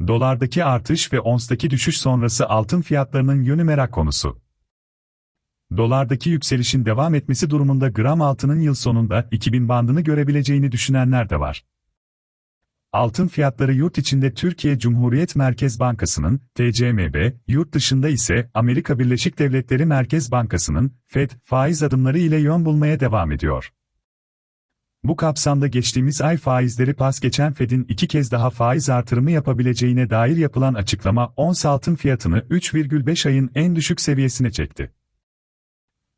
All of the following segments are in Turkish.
Dolardaki artış ve onstaki düşüş sonrası altın fiyatlarının yönü merak konusu. Dolardaki yükselişin devam etmesi durumunda gram altının yıl sonunda 2000 bandını görebileceğini düşünenler de var. Altın fiyatları yurt içinde Türkiye Cumhuriyet Merkez Bankası'nın, TCMB, yurt dışında ise Amerika Birleşik Devletleri Merkez Bankası'nın, FED, faiz adımları ile yön bulmaya devam ediyor. Bu kapsamda geçtiğimiz ay faizleri pas geçen Fed'in iki kez daha faiz artırımı yapabileceğine dair yapılan açıklama ons altın fiyatını 3,5 ayın en düşük seviyesine çekti.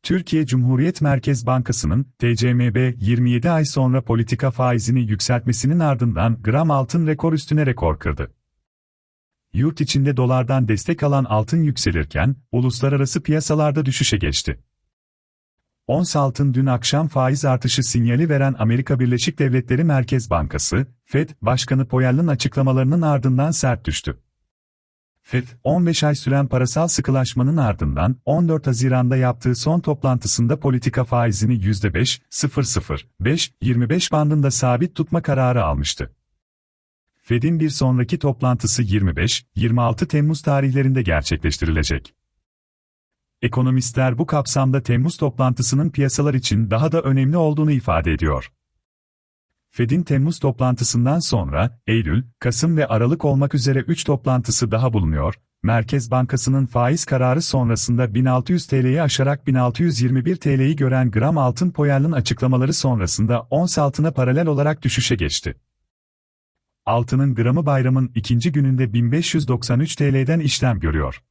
Türkiye Cumhuriyet Merkez Bankası'nın TCMB 27 ay sonra politika faizini yükseltmesinin ardından gram altın rekor üstüne rekor kırdı. Yurt içinde dolardan destek alan altın yükselirken uluslararası piyasalarda düşüşe geçti. Ons altın dün akşam faiz artışı sinyali veren Amerika Birleşik Devletleri Merkez Bankası, Fed Başkanı Powell'ın açıklamalarının ardından sert düştü. FED, 15 ay süren parasal sıkılaşmanın ardından 14 Haziran'da yaptığı son toplantısında politika faizini %5.00-5.25 bandında sabit tutma kararı almıştı. Fed'in bir sonraki toplantısı 25-26 Temmuz tarihlerinde gerçekleştirilecek. Ekonomistler bu kapsamda Temmuz toplantısının piyasalar için daha da önemli olduğunu ifade ediyor. Fed'in Temmuz toplantısından sonra, Eylül, Kasım ve Aralık olmak üzere 3 toplantısı daha bulunuyor. Merkez Bankası'nın faiz kararı sonrasında 1600 TL'yi aşarak 1621 TL'yi gören gram altın Powell'ın açıklamaları sonrasında ons altına paralel olarak düşüşe geçti. Altının gramı bayramın ikinci gününde 1593 TL'den işlem görüyor.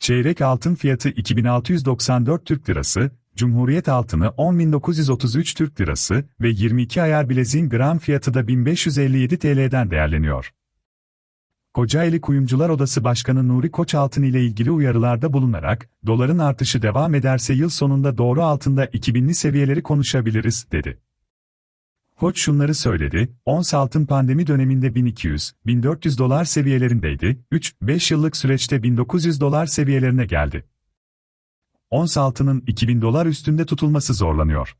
Çeyrek altın fiyatı 2694 Türk Lirası, Cumhuriyet altını 10.933 Türk Lirası ve 22 ayar bileziğin gram fiyatı da 1557 TL'den değerleniyor. Kocaeli Kuyumcular Odası Başkanı Nuri Koçaltın ile ilgili uyarılarda bulunarak, doların artışı devam ederse yıl sonunda doğru altında 2000'li seviyeleri konuşabiliriz, dedi. Koç şunları söyledi, ons altın pandemi döneminde 1200-1400 dolar seviyelerindeydi, 3-5 yıllık süreçte 1900 dolar seviyelerine geldi ons altının 2000 dolar üstünde tutulması zorlanıyor.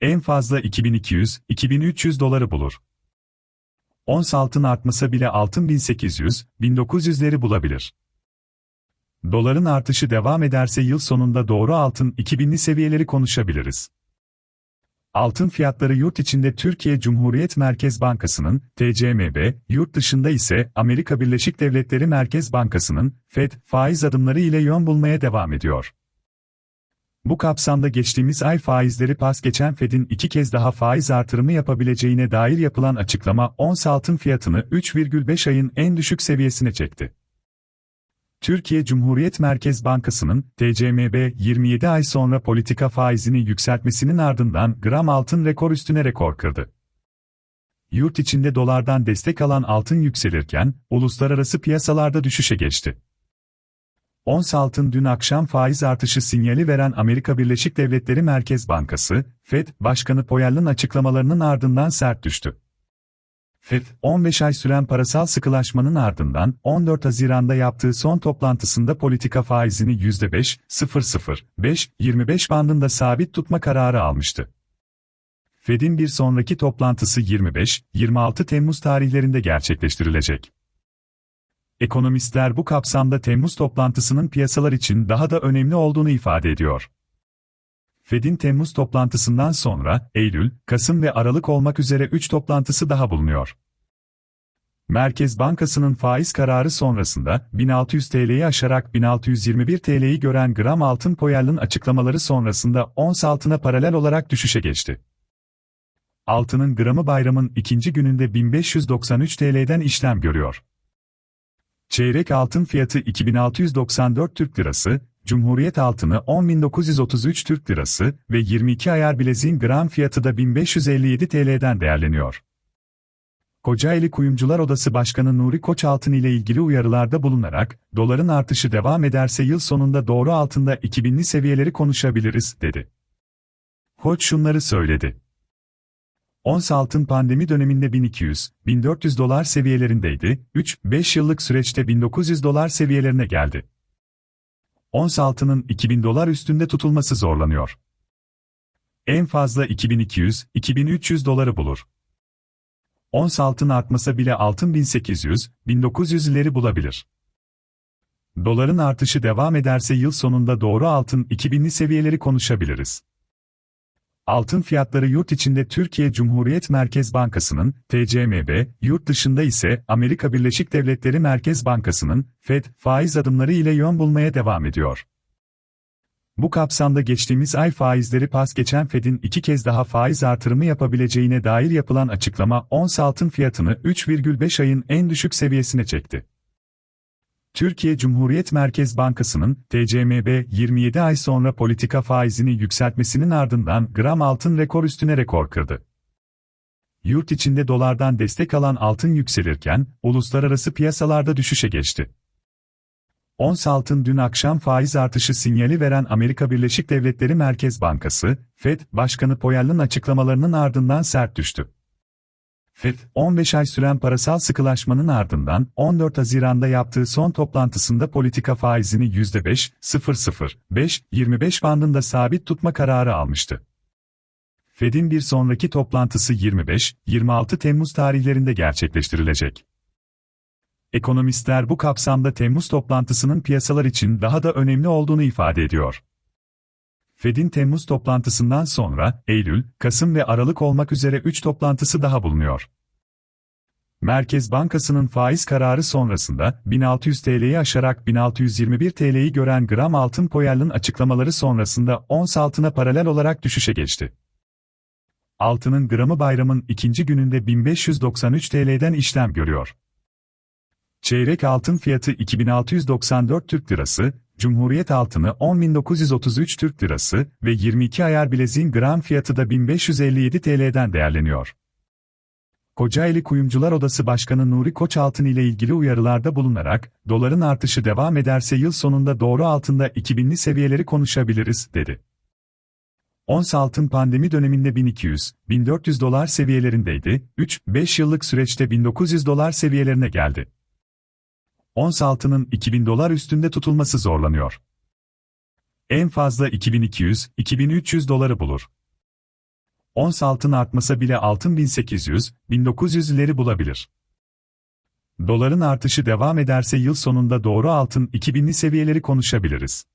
En fazla 2200-2300 doları bulur. Ons altın artmasa bile altın 1800-1900'leri bulabilir. Doların artışı devam ederse yıl sonunda doğru altın 2000'li seviyeleri konuşabiliriz. Altın fiyatları yurt içinde Türkiye Cumhuriyet Merkez Bankası'nın, TCMB, yurt dışında ise Amerika Birleşik Devletleri Merkez Bankası'nın, FED, faiz adımları ile yön bulmaya devam ediyor. Bu kapsamda geçtiğimiz ay faizleri pas geçen Fed'in iki kez daha faiz artırımı yapabileceğine dair yapılan açıklama ons altın fiyatını 3,5 ayın en düşük seviyesine çekti. Türkiye Cumhuriyet Merkez Bankası'nın TCMB 27 ay sonra politika faizini yükseltmesinin ardından gram altın rekor üstüne rekor kırdı. Yurt içinde dolardan destek alan altın yükselirken uluslararası piyasalarda düşüşe geçti. Ons altın dün akşam faiz artışı sinyali veren Amerika Birleşik Devletleri Merkez Bankası, Fed Başkanı Powell'ın açıklamalarının ardından sert düştü. FED, 15 ay süren parasal sıkılaşmanın ardından 14 Haziran'da yaptığı son toplantısında politika faizini %5.00-5.25 bandında sabit tutma kararı almıştı. Fed'in bir sonraki toplantısı 25-26 Temmuz tarihlerinde gerçekleştirilecek. Ekonomistler bu kapsamda Temmuz toplantısının piyasalar için daha da önemli olduğunu ifade ediyor. Fed'in Temmuz toplantısından sonra, Eylül, Kasım ve Aralık olmak üzere 3 toplantısı daha bulunuyor. Merkez Bankası'nın faiz kararı sonrasında 1600 TL'yi aşarak 1621 TL'yi gören gram altın Powell'ın açıklamaları sonrasında ons altına paralel olarak düşüşe geçti. Altının gramı bayramın ikinci gününde 1593 TL'den işlem görüyor. Çeyrek altın fiyatı 2694 Türk Lirası, Cumhuriyet altını 10.933 Türk Lirası ve 22 ayar bileziğin gram fiyatı da 1557 TL'den değerleniyor. Kocaeli Kuyumcular Odası Başkanı Nuri Koçaltın ile ilgili uyarılarda bulunarak, doların artışı devam ederse yıl sonunda doğru altında 2000'li seviyeleri konuşabiliriz, dedi. Koç şunları söyledi. Ons altın pandemi döneminde 1200-1400 dolar seviyelerindeydi, 3-5 yıllık süreçte 1900 dolar seviyelerine geldi ons altının 2000 dolar üstünde tutulması zorlanıyor. En fazla 2200-2300 doları bulur. Ons altın artmasa bile altın 1800, 1900'leri bulabilir. Doların artışı devam ederse yıl sonunda doğru altın 2000'li seviyeleri konuşabiliriz. Altın fiyatları yurt içinde Türkiye Cumhuriyet Merkez Bankası'nın, TCMB, yurt dışında ise Amerika Birleşik Devletleri Merkez Bankası'nın, FED, faiz adımları ile yön bulmaya devam ediyor. Bu kapsamda geçtiğimiz ay faizleri pas geçen Fed'in iki kez daha faiz artırımı yapabileceğine dair yapılan açıklama ons altın fiyatını 3,5 ayın en düşük seviyesine çekti. Türkiye Cumhuriyet Merkez Bankası'nın TCMB 27 ay sonra politika faizini yükseltmesinin ardından gram altın rekor üstüne rekor kırdı. Yurt içinde dolardan destek alan altın yükselirken uluslararası piyasalarda düşüşe geçti. Ons altın dün akşam faiz artışı sinyali veren Amerika Birleşik Devletleri Merkez Bankası, Fed Başkanı Powell'ın açıklamalarının ardından sert düştü. FED, 15 ay süren parasal sıkılaşmanın ardından 14 Haziran'da yaptığı son toplantısında politika faizini %5.00-5.25 bandında sabit tutma kararı almıştı. Fed'in bir sonraki toplantısı 25-26 Temmuz tarihlerinde gerçekleştirilecek. Ekonomistler bu kapsamda Temmuz toplantısının piyasalar için daha da önemli olduğunu ifade ediyor. Fed'in Temmuz toplantısından sonra, Eylül, Kasım ve Aralık olmak üzere 3 toplantısı daha bulunuyor. Merkez Bankası'nın faiz kararı sonrasında, 1600 TL'yi aşarak 1621 TL'yi gören gram altın Powell'ın açıklamaları sonrasında ons altına paralel olarak düşüşe geçti. Altının gramı bayramın ikinci gününde 1593 TL'den işlem görüyor. Çeyrek altın fiyatı 2694 Türk Lirası, Cumhuriyet altını 10.933 Türk Lirası ve 22 ayar bileziğin gram fiyatı da 1557 TL'den değerleniyor. Kocaeli Kuyumcular Odası Başkanı Nuri Koçaltın ile ilgili uyarılarda bulunarak, doların artışı devam ederse yıl sonunda doğru altında 2000'li seviyeleri konuşabiliriz, dedi. Ons altın pandemi döneminde 1200-1400 dolar seviyelerindeydi, 3-5 yıllık süreçte 1900 dolar seviyelerine geldi ons altının 2000 dolar üstünde tutulması zorlanıyor. En fazla 2200-2300 doları bulur. Ons altın artmasa bile altın 1800-1900'leri bulabilir. Doların artışı devam ederse yıl sonunda doğru altın 2000'li seviyeleri konuşabiliriz.